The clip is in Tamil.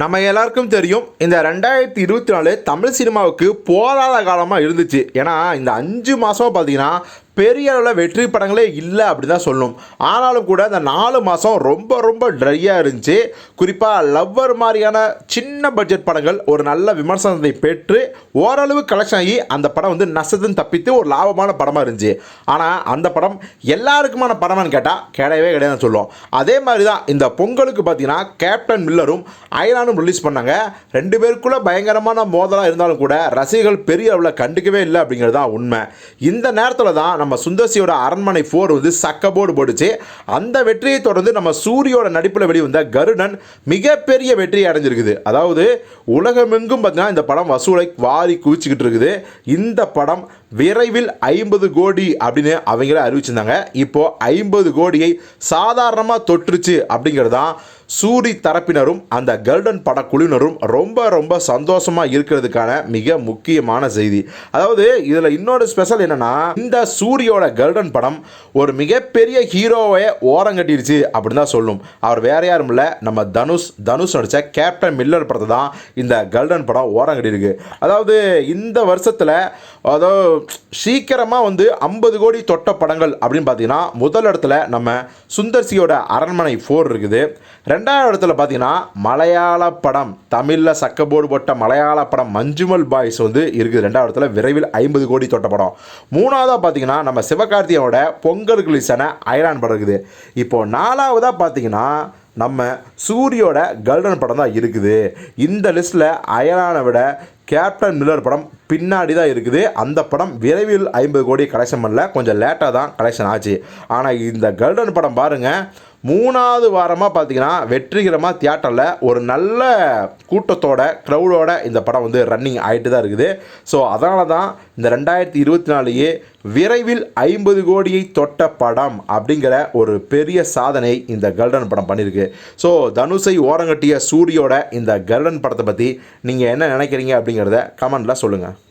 நம்ம எல்லாருக்கும் தெரியும் இந்த ரெண்டாயிரத்தி இருபத்தி நாலு தமிழ் சினிமாவுக்கு போதாத காலமாக இருந்துச்சு. ஏன்னா இந்த அஞ்சு மாதம் பார்த்தீங்கன்னா பெரிய அளவில் வெற்றி படங்களே இல்லை அப்படி தான் சொல்லணும். ஆனாலும் கூட இந்த நாலு மாதம் ரொம்ப ரொம்ப ட்ரையாக இருந்துச்சு. குறிப்பாக லவ்வர் மாதிரியான சின்ன பட்ஜெட் படங்கள் ஒரு நல்ல விமர்சனத்தை பெற்று ஓரளவு கலெக்ஷன் ஆகி அந்த படம் வந்து நஷ்டத்தின் தப்பித்து ஒரு லாபமான படமாக இருந்துச்சு. ஆனால் அந்த படம் எல்லாருக்குமான படமான்னு கேட்டால் கிடையவே கிடையாதுன்னு சொல்லுவோம். அதே மாதிரி தான் இந்த பொங்கலுக்கு பார்த்தீங்கன்னா கேப்டன் மில்லரும் அயலானும் ரிலீஸ் பண்ணாங்க. ரெண்டு பேருக்குள்ள பயங்கரமான மோதலாக இருந்தாலும் கூட ரசிகர்கள் பெரிய அளவில் கண்டுக்கவே இல்லை அப்படிங்கிறது தான் உண்மை. இந்த நேரத்தில் தான் நம்ம நம்ம சுந்தர்சியோட அரண்மனை ஃபோர் வந்து சக்கபோர்டு போட்டுச்சு. அந்த வெற்றியை தொடர்ந்து நம்ம சூரியோட நடிப்பில் வெளிவந்த கருடன் மிகப்பெரிய வெற்றி அடைஞ்சிருக்குது. அதாவது உலகமெங்கும் பார்த்தீங்கன்னா இந்த படம் வசூலை வாரி குவிச்சிக்கிட்டு இருக்குது. இந்த படம் விரைவில் ஐம்பது கோடி அப்படின்னு அவங்களே அறிவிச்சிருந்தாங்க. இப்போது ஐம்பது கோடியை சாதாரணமாக தொற்றுச்சு அப்படிங்கிறது தான் சூரி தரப்பினரும் அந்த கருடன் படக்குழுவினரும் ரொம்ப ரொம்ப சந்தோஷமாக இருக்கிறதுக்கான மிக முக்கியமான செய்தி. அதாவது இதில் இன்னொரு ஸ்பெஷல் என்னென்னா இந்த சூரியோட கருடன் படம் ஒரு மிகப்பெரிய ஹீரோவை ஓரங்கட்டிருச்சு அப்படின்னு தான் சொல்லும். அவர் வேற யாரும் இல்லை நம்ம தனுஷ் தனுஷ் நடித்த கேப்டன் மில்லர் படத்தை தான் இந்த கருடன் படம் ஓரங்கட்டியிருக்கு. அதாவது இந்த வருஷத்தில் அதாவது சீக்கிரமாக வந்து ஐம்பது கோடி தொட்ட படங்கள் அப்படின்னு பார்த்தீங்கன்னா முதல் இடத்துல நம்ம சுந்தர்சியோட அரண்மனை ஃபோர் இருக்குது. ரெண்டாவது இடத்துல பார்த்தீங்கன்னா மலையாள படம் தமிழில் சக்கபோர்டு போட்ட மலையாள படம் மஞ்சுமல் பாய்ஸ் வந்து இருக்குது. ரெண்டாவது இடத்துல விரைவில் ஐம்பது கோடி தொட்ட படம். மூணாவதாக பார்த்தீங்கன்னா நம்ம சிவகார்த்தியோட பொங்கல் ரிலீஸான அயலான் படம் இருக்குது. இப்போது நாலாவதாக பார்த்தீங்கன்னா நம்ம சூரியோட கல்டன் படம் தான் இருக்குது. இந்த லிஸ்ட்டில் அயலானை விட கேப்டன் மில்லர் படம் பின்னாடி தான் இருக்குது. அந்த படம் விரைவில் ஐம்பது கோடி கலெக்ஷன் பண்ணல. கொஞ்சம் லேட்டாக தான் கலெக்ஷன் ஆச்சு. ஆனால் இந்த கல்டன் படம் பாருங்கள் மூணாவது வாரமாக பார்த்தீங்கன்னா வெற்றிகரமாக தியேட்டரில் ஒரு நல்ல கூட்டத்தோட க்ரௌடோட இந்த படம் வந்து ரன்னிங் ஆகிட்டு தான் இருக்குது. ஸோ அதனால தான் இந்த ரெண்டாயிரத்தி இருபத்தி நாலுலேயே விரைவில் ஐம்பது கோடியை தொட்ட படம் அப்படிங்கிற ஒரு பெரிய சாதனை இந்த கல்டன் படம் பண்ணியிருக்கு ஸோ தனுஷை ஓரங்கட்டிய சூரியோட இந்த கல்டன் படத்தை பற்றி நீங்கள் என்ன நினைக்கிறீங்க அப்படிங்கிறத கமெண்டில் சொல்லுங்கள்